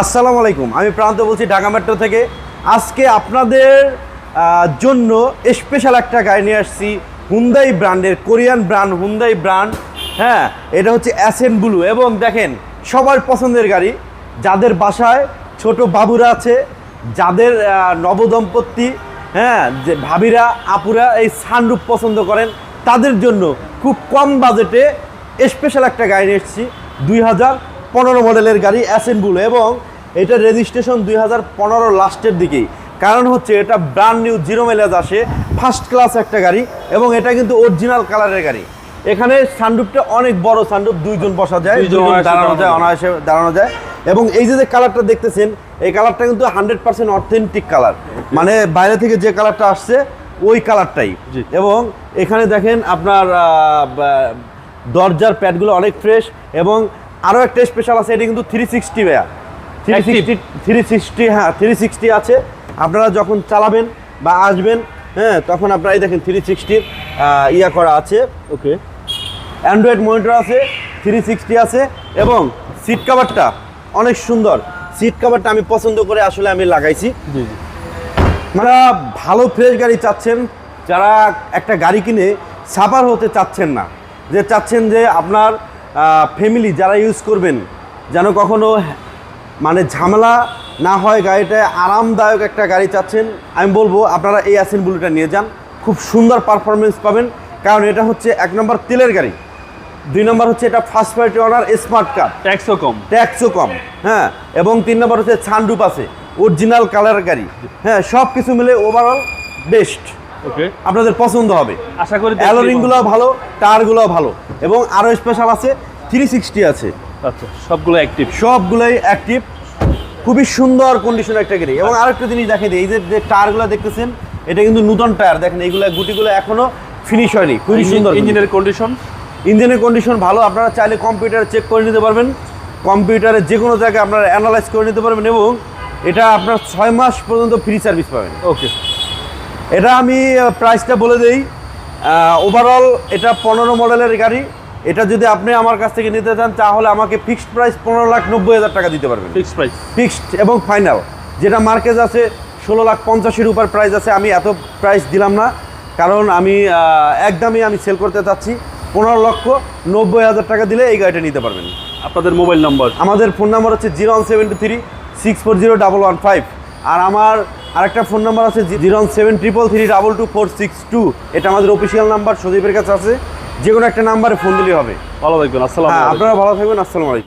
আসসালামু আলাইকুম। আমি প্রান্ত বলছি ঢাকা মেট্রো থেকে। আজকে আপনাদের জন্য স্পেশাল একটা গাড়ি নিয়ে আসছি হুন্দাই ব্র্যান্ডের কোরিয়ান ব্র্যান্ড হুন্দাই ব্র্যান্ড হ্যাঁ এটা হচ্ছে অ্যাসেন ব্লু এবং দেখেন, সবার পছন্দের গাড়ি। যাদের বাসায় ছোট বাবুরা আছে, যাদের নবদম্পতি হ্যাঁ যে ভাবিরা, আপুরা এই সানরূপ পছন্দ করেন, তাদের জন্য খুব কম বাজেটে স্পেশাল একটা গাড়ি নিয়ে এসেছি। দুই হাজার পনেরো মডেলের গাড়ি অ্যাসেম্বুল এবং এটা রেজিস্ট্রেশন দুই হাজার পনেরো লাস্টের দিকেই। কারণ হচ্ছে এটা ব্র্যান্ড নিউ জিরো মাইলেজ আসে ফার্স্ট ক্লাস একটা গাড়ি এবং এটা কিন্তু অরিজিনাল কালারের গাড়ি। এখানে সানরুপটা অনেক বড় সানরুপ দুইজন বসা যায় দুইজন দাঁড়ানো যায় যায়। অনায়াসে দাঁড়ানো যায়। এবং এই যে যে কালারটা দেখতেছেন এই কালারটা কিন্তু হান্ড্রেড পার্সেন্ট অথেন্টিক কালার মানে বাইরে থেকে যে কালারটা আসছে ওই কালারটাই এবং এখানে দেখেন আপনার দরজার প্যাডগুলো অনেক ফ্রেশ এবং আরও একটা স্পেশাল আছে এটা কিন্তু থ্রি সিক্সটি ভাইয়া। থ্রি সিক্সটি থ্রি সিক্সটি হ্যাঁ থ্রি সিক্সটি আছে। আপনারা যখন চালাবেন বা আসবেন হ্যাঁ তখন আপনারা এই দেখেন থ্রি সিক্সটির ইয়া করা আছে। ওকে অ্যান্ড্রয়েড মনিটর আছে থ্রি সিক্সটি আছে এবং সিট কাভারটা অনেক সুন্দর। সিট কাভারটা আমি পছন্দ করে আসলে আমি লাগাইছি। মানে ভালো ফ্রেশ গাড়ি চাচ্ছেন যারা একটা গাড়ি কিনে সাফার হতে চাচ্ছেন না যে চাচ্ছেন যে আপনার ফ্যামিলি যারা ইউজ করবেন যেন কখনো মানে ঝামেলা না হয় গাড়িটায় আরামদায়ক একটা গাড়ি চাচ্ছেন আমি বলব আপনারা এই অ্যাসেন ব্লুটা নিয়ে যান খুব সুন্দর পারফরমেন্স পাবেন কারণ এটা হচ্ছে এক নম্বর তেলের গাড়ি দুই নম্বর হচ্ছে এটা first party owner smart car ট্যাক্সও কম। ট্যাক্সও কম হ্যাঁ এবং তিন নম্বর হচ্ছে ছানরুপ আছে অরিজিনাল কালার গাড়ি হ্যাঁ সব কিছু মিলে ওভারঅল বেস্ট আপনাদের পছন্দ হবে। আশা করি অ্যালোরিংগুলো ভালো টায়ারগুলো ভালো এবং আরও স্পেশাল আছে থ্রি সিক্সটি আছে। আচ্ছা সবগুলো অ্যাক্টিভ সবগুলোই অ্যাক্টিভ খুবই সুন্দর কন্ডিশন একটা গাড়ি এবং আরেকটা জিনিস দেখে দিই এই যে যে টায়ারগুলো দেখতেছেন এটা কিন্তু নতুন টায়ার। দেখেন এইগুলো গুটিগুলো এখনও ফিনিশ হয়নি। খুবই সুন্দর ইঞ্জিনের কন্ডিশন ইঞ্জিনের কন্ডিশন ভালো আপনারা চাইলে কম্পিউটারে চেক করে নিতে পারবেন। কম্পিউটারে যে কোনো জায়গায় আপনারা অ্যানালাইজ করে নিতে পারবেন এবং এটা আপনার ছয় মাস পর্যন্ত ফ্রি সার্ভিস পাবেন। ওকে এটা আমি প্রাইসটা বলে দেই। ওভারঅল এটা পনেরো মডেলের গাড়ি। এটা যদি আপনি আমার কাছ থেকে নিতে চান তাহলে আমাকে ফিক্সড প্রাইস পনেরো লাখ নব্বই হাজার টাকা দিতে পারবেন। ফিক্সড প্রাইস ফিক্সড এবং ফাইনাল যেটা মার্কেজ আছে ষোলো লাখ পঞ্চাশের উপর প্রাইস আছে। আমি এত প্রাইস দিলাম না কারণ আমি একদমই আমি সেল করতে চাচ্ছি। পনেরো লক্ষ নব্বই হাজার টাকা দিলে এই গাড়িটা নিতে পারবেন। আপনাদের মোবাইল নম্বর আমাদের ফোন নাম্বার হচ্ছে zero one seven two three six four zero double one five আর আমার আরেকটা ফোন নাম্বার আছে zero one seven triple three double two four six two. এটা আমাদের অফিসিয়াল নাম্বার সজীবের কাছে আছে। যে কোনো একটা নাম্বারে ফোন দিলে হবে। ভালো থাকবেন আসসালাম হ্যাঁ আপনারা ভালো থাকবেন আসসালামু আলাইকুম।